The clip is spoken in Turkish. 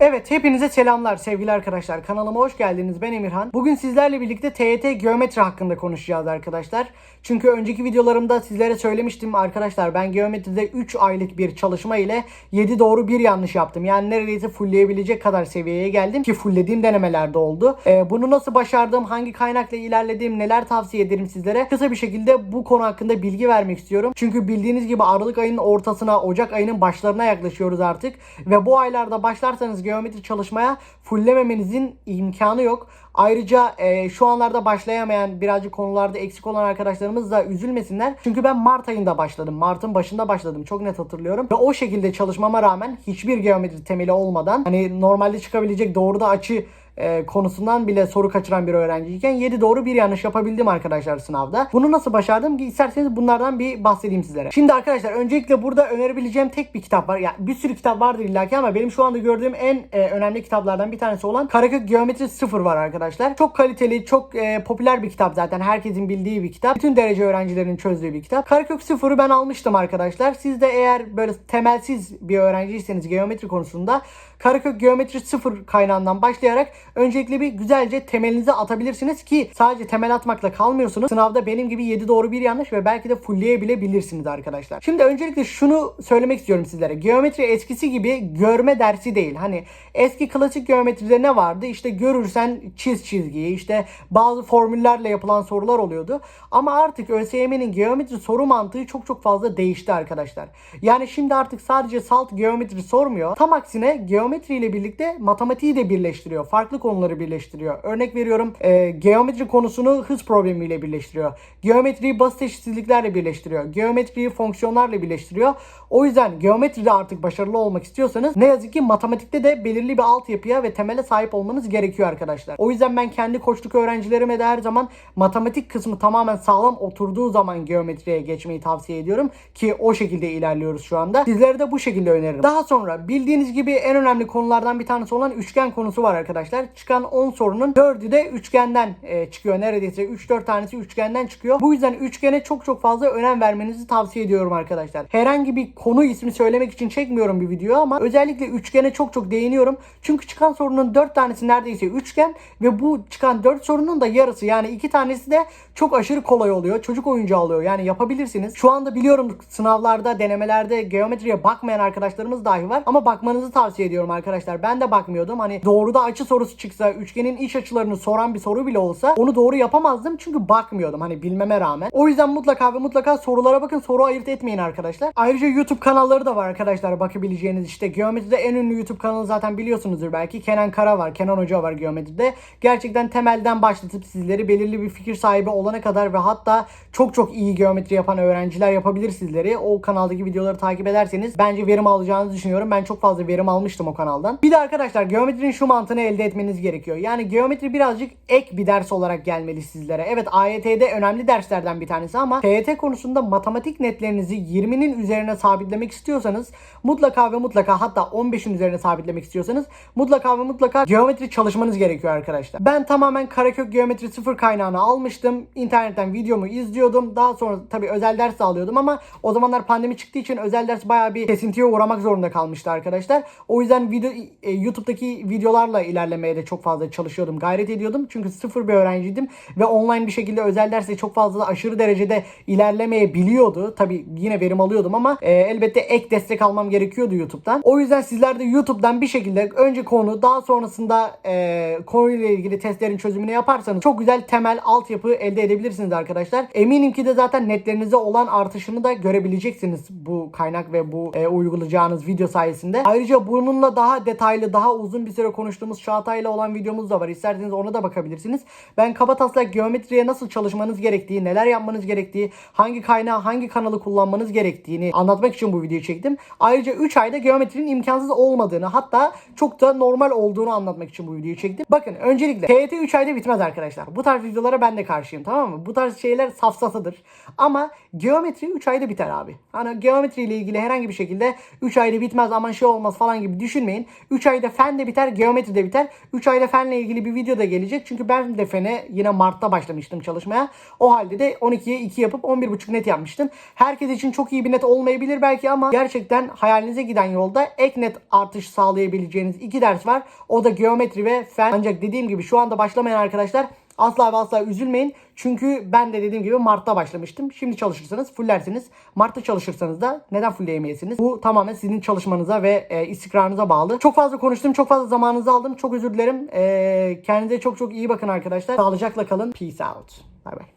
Evet hepinize selamlar sevgili arkadaşlar. Kanalıma hoş geldiniz. Ben Emirhan. Bugün sizlerle birlikte TYT geometri hakkında konuşacağız arkadaşlar. Çünkü önceki videolarımda sizlere söylemiştim arkadaşlar. Ben geometride 3 aylık bir çalışma ile 7 doğru 1 yanlış yaptım. Yani neredeyse fullleyebilecek kadar seviyeye geldim ki fulllediğim denemelerde oldu. Ee, bunu nasıl başardım, hangi kaynakla ilerledim, neler tavsiye ederim sizlere. Kısa bir şekilde bu konu hakkında bilgi vermek istiyorum. Çünkü bildiğiniz gibi Aralık ayının ortasına, Ocak ayının başlarına yaklaşıyoruz artık. Ve bu aylarda başlarsanız geometri çalışmaya fulllememenizin imkanı yok. Ayrıca e, şu anlarda başlayamayan birazcık konularda eksik olan arkadaşlarımız da üzülmesinler. Çünkü ben Mart ayında başladım. Mart'ın başında başladım. Çok net hatırlıyorum. Ve o şekilde çalışmama rağmen hiçbir geometri temeli olmadan hani normalde çıkabilecek doğruda açı e, konusundan bile soru kaçıran bir öğrenciyken 7 doğru bir yanlış yapabildim arkadaşlar sınavda. Bunu nasıl başardım ki isterseniz bunlardan bir bahsedeyim sizlere. Şimdi arkadaşlar öncelikle burada önerebileceğim tek bir kitap var. Yani bir sürü kitap vardır illaki ama benim şu anda gördüğüm en e, önemli kitaplardan bir tanesi olan Karakök Geometri 0 var arkadaşlar. Çok kaliteli, çok e, popüler bir kitap zaten. Herkesin bildiği bir kitap. Bütün derece öğrencilerinin çözdüğü bir kitap. Karakök 0'ı ben almıştım arkadaşlar. Siz de eğer böyle temelsiz bir öğrenciyseniz geometri konusunda Karakök Geometri 0 kaynağından başlayarak öncelikle bir güzelce temelinizi atabilirsiniz ki sadece temel atmakla kalmıyorsunuz. Sınavda benim gibi 7 doğru bir yanlış ve belki de fullleyebilebilirsiniz arkadaşlar. Şimdi öncelikle şunu söylemek istiyorum sizlere. Geometri eskisi gibi görme dersi değil. Hani eski klasik geometride ne vardı? İşte görürsen çiz çizgiyi, işte bazı formüllerle yapılan sorular oluyordu. Ama artık ÖSYM'nin geometri soru mantığı çok çok fazla değişti arkadaşlar. Yani şimdi artık sadece salt geometri sormuyor. Tam aksine geometri ile birlikte matematiği de birleştiriyor. Farklı konuları birleştiriyor. Örnek veriyorum e, geometri konusunu hız problemiyle birleştiriyor. Geometriyi basit eşitsizliklerle birleştiriyor. Geometriyi fonksiyonlarla birleştiriyor. O yüzden geometride artık başarılı olmak istiyorsanız ne yazık ki matematikte de belirli bir altyapıya ve temele sahip olmanız gerekiyor arkadaşlar. O yüzden ben kendi koçluk öğrencilerime de her zaman matematik kısmı tamamen sağlam oturduğu zaman geometriye geçmeyi tavsiye ediyorum ki o şekilde ilerliyoruz şu anda. Sizlere de bu şekilde öneririm. Daha sonra bildiğiniz gibi en önemli konulardan bir tanesi olan üçgen konusu var arkadaşlar. Çıkan 10 sorunun 4'ü de üçgenden e, çıkıyor. Neredeyse 3-4 tanesi üçgenden çıkıyor. Bu yüzden üçgene çok çok fazla önem vermenizi tavsiye ediyorum arkadaşlar. Herhangi bir konu ismi söylemek için çekmiyorum bir video ama özellikle üçgene çok çok değiniyorum. Çünkü çıkan sorunun 4 tanesi neredeyse üçgen ve bu çıkan 4 sorunun da yarısı yani 2 tanesi de çok aşırı kolay oluyor. Çocuk oyuncağı oluyor. Yani yapabilirsiniz. Şu anda biliyorum sınavlarda, denemelerde geometriye bakmayan arkadaşlarımız dahi var ama bakmanızı tavsiye ediyorum arkadaşlar. Ben de bakmıyordum. Hani doğruda açı sorusu çıksa, üçgenin iç açılarını soran bir soru bile olsa onu doğru yapamazdım çünkü bakmıyordum hani bilmeme rağmen. O yüzden mutlaka ve mutlaka sorulara bakın. Soru ayırt etmeyin arkadaşlar. Ayrıca YouTube kanalları da var arkadaşlar bakabileceğiniz işte. Geometride en ünlü YouTube kanalı zaten biliyorsunuzdur belki. Kenan Kara var. Kenan Hoca var geometride. Gerçekten temelden başlatıp sizleri belirli bir fikir sahibi olana kadar ve hatta çok çok iyi geometri yapan öğrenciler yapabilir sizleri. O kanaldaki videoları takip ederseniz bence verim alacağınızı düşünüyorum. Ben çok fazla verim almıştım o kanaldan. Bir de arkadaşlar geometrinin şu mantığını elde etmeniz gerekiyor. Yani geometri birazcık ek bir ders olarak gelmeli sizlere. Evet AYT'de önemli derslerden bir tanesi ama TYT konusunda matematik netlerinizi 20'nin üzerine sabitlemek istiyorsanız mutlaka ve mutlaka hatta 15'in üzerine sabitlemek istiyorsanız mutlaka ve mutlaka geometri çalışmanız gerekiyor arkadaşlar. Ben tamamen Karakök Geometri 0 kaynağını almıştım. İnternetten videomu izliyordum. Daha sonra tabii özel ders de alıyordum ama o zamanlar pandemi çıktığı için özel ders bayağı bir kesintiye uğramak zorunda kalmıştı arkadaşlar. O yüzden video e, YouTube'daki videolarla ilerlemeye de çok fazla çalışıyordum. Gayret ediyordum. Çünkü sıfır bir öğrenciydim ve online bir şekilde özel derste çok fazla aşırı derecede ilerlemeyebiliyordu. Tabii yine verim alıyordum ama e, elbette ek destek almam gerekiyordu YouTube'dan. O yüzden sizler de YouTube'dan bir şekilde önce konu daha sonrasında e, konuyla ilgili testlerin çözümünü yaparsanız çok güzel temel altyapı elde edebilirsiniz arkadaşlar. Eminim ki de zaten netlerinize olan artışını da görebileceksiniz bu kaynak ve bu e, uygulayacağınız video sayesinde. Ayrıca bununla daha detaylı, daha uzun bir süre konuştuğumuz Çağatay ile olan videomuz da var. İsterseniz ona da bakabilirsiniz. Ben kabataslak geometriye nasıl çalışmanız gerektiği, neler yapmanız gerektiği, hangi kaynağı, hangi kanalı kullanmanız gerektiğini anlatmak için bu videoyu çektim. Ayrıca 3 ayda geometrinin imkansız olmadığını hatta çok da normal olduğunu anlatmak için bu videoyu çektim. Bakın öncelikle TYT 3 ayda bitmez arkadaşlar. Bu tarz videolara ben de karşıyım tamam mı? Bu tarz şeyler safsatıdır. Ama geometri 3 ayda biter abi. Hani geometri ile ilgili herhangi bir şekilde 3 ayda bitmez aman şey olmaz falan gibi düşünmeyin. 3 ayda fen de biter, geometri de biter. 3 ayda fenle ilgili bir video da gelecek. Çünkü ben de fene yine Mart'ta başlamıştım çalışmaya. O halde de 12'ye 2 yapıp 11.5 net yapmıştım. Herkes için çok iyi bir net olmayabilir belki ama gerçekten hayalinize giden yolda ek net artış sağlayabileceğiniz iki ders var. O da geometri ve fen. Ancak dediğim gibi şu anda başlamayan arkadaşlar asla ve asla üzülmeyin. Çünkü ben de dediğim gibi Mart'ta başlamıştım. Şimdi çalışırsanız fullersiniz. Mart'ta çalışırsanız da neden fullleyemeyesiniz? Bu tamamen sizin çalışmanıza ve e, istikrarınıza bağlı. Çok fazla konuştum. Çok fazla zamanınızı aldım. Çok özür dilerim. E, kendinize çok çok iyi bakın arkadaşlar. Sağlıcakla kalın. Peace out. Bay bay.